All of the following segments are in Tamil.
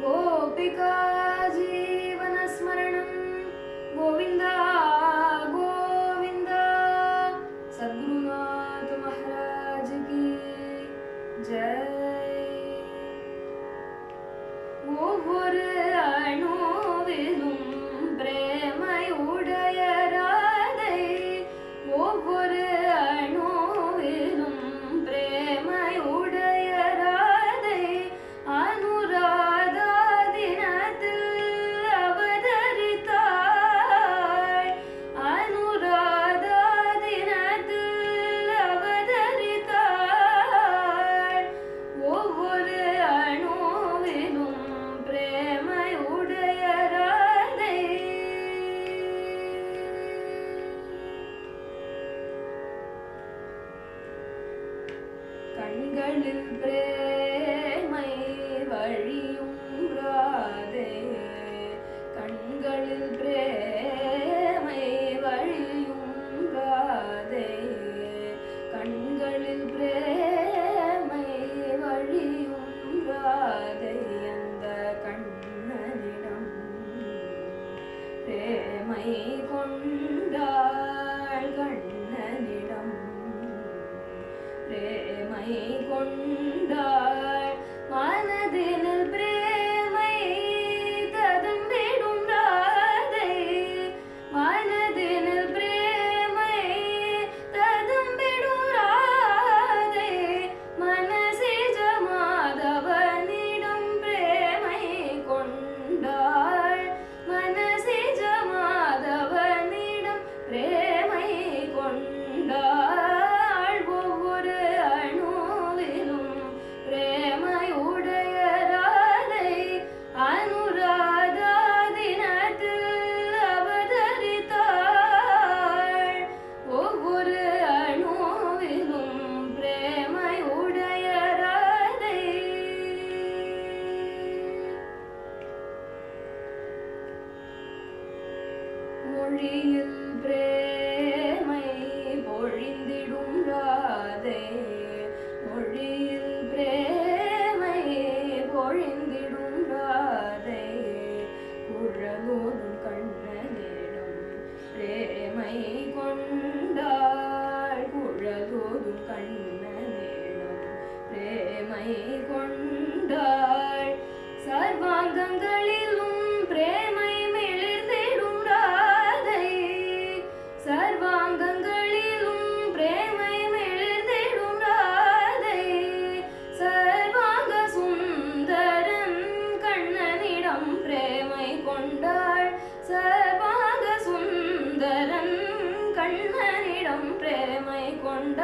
गोपिका जीवनस्मरणं गोविन्द गोविन्द सद्गुरुनाथ महाराज की जय ஒவ்வொரு அணுவிலும் பிரேமையுடன் கண்களில் பிரேமை வழியுங்காதே. கண்களில் பிரேமை வழியுங்காதே. கண்களில் பிரேமை வழியுங்காதே. அந்த கண்ணனிடம் பிரேமை கொண்டு மொழியில் பிரேமை பொழிந்திடும் ராதே. மொழியில் பிரேமை பொழிந்திடும் ராதே. கொண்ட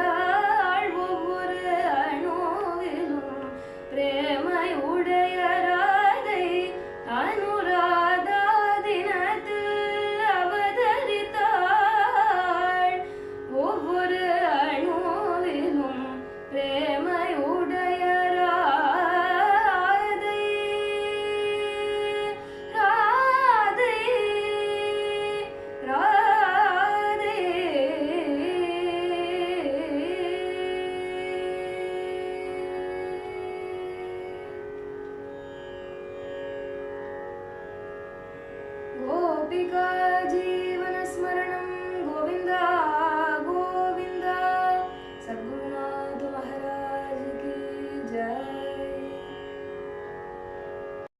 bigger